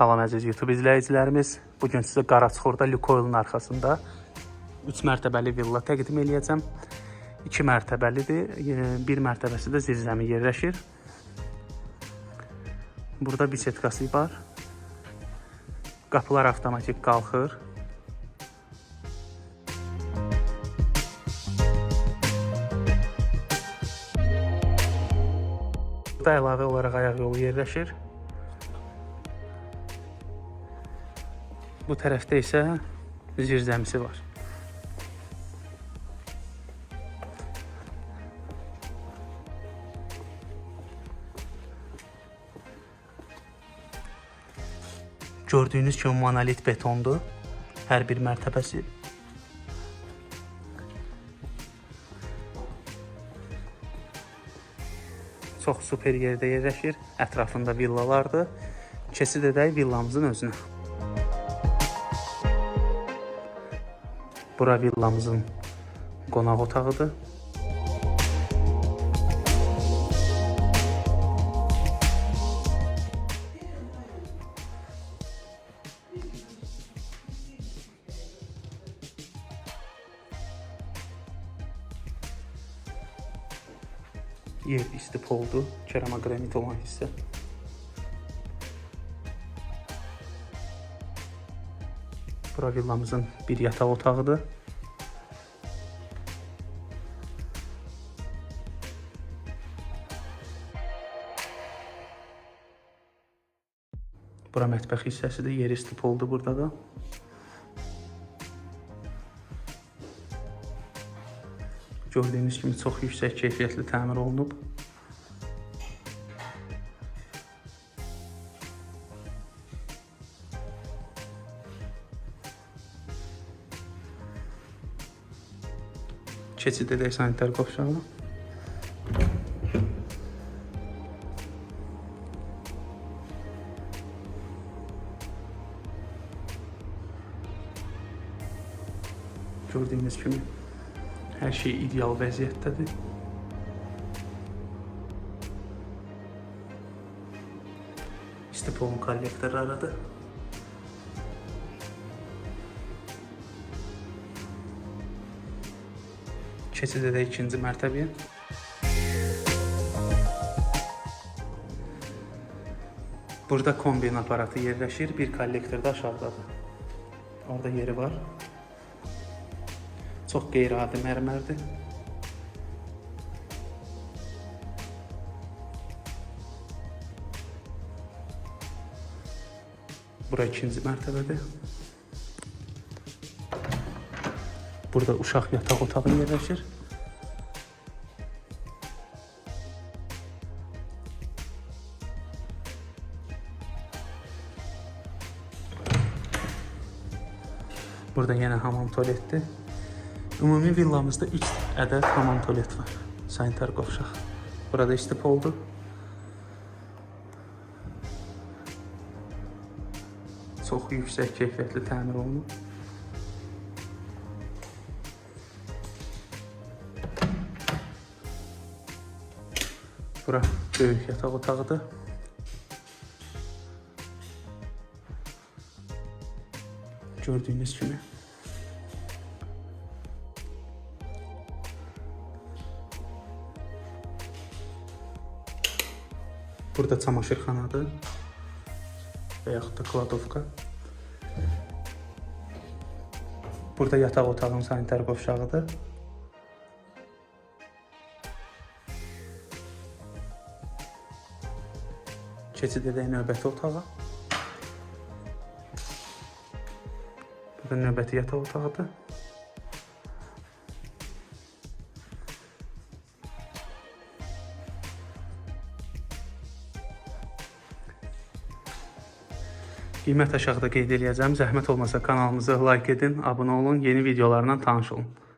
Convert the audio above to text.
Salam əziz YouTube izləyicilərimiz. Bu gün sizə Qaraçuxurda Lukoilin arxasında 3 mərtəbəli villa təqdim eləyəcəm. 2 mərtəbəlidir. e, Bir mərtəbəsi də zirzəmi yerləşir. Burada bisetkası var. Qapılar avtomatik qalxır. Burada əlavə olaraq ayaq yolu yerləşir. Bu tərəfdə isə zirzəmisi var. Gördüyünüz kimi monolit betondur. Hər bir mərtəbəsi. Çox super yerdə yerləşir. Ətrafında villalardır. Keçid edək villamızın özünə. Bura villamızın qonaq otağıdır. Yer istip oldu. Keramogranit olan hissə. Bura villamızın bir yataq otağıdır. Bura mətbəx hissəsidir. Yer istip oldu burada da. Gördüyünüz kimi çox yüksək keyfiyyətli təmir olunub. Keçid edək sanitar qovşağına. Gördüyünüz kimi hər şey ideal vəziyyətdədir. İstipolun kollektorlarıdır. Keçid edək ikinci mərtəbəyə. Burada kombin aparatı yerləşir. Bir kollektor da aşağıdadır. Orada yeri var. Çox qeyri-adi mərmərdir. Bura ikinci mərtəbədir. Burada uşaq yataq otağı yerləşir. Burada yenə hamam tualetdir. Ümumi villamızda 3 ədəd hamam tualet var. Sanitar qovşaq. Burada istip oldu. Çox yüksək keyfiyyətli təmir olunub. Bura böyük yataq otağıdır. Gördüyünüz kimi. Burada çamaşırxanadır və yaxud da kladovka. Burada yataq otağının sanitar qovşağıdır. Keçid edək növbəti otağa. Burada növbəti yataq otağıdır. Qiymət aşağıda qeyd eləyəcəm. Zəhmət olmasa kanalımızı like edin, abunə olun, yeni videolarla tanış olun.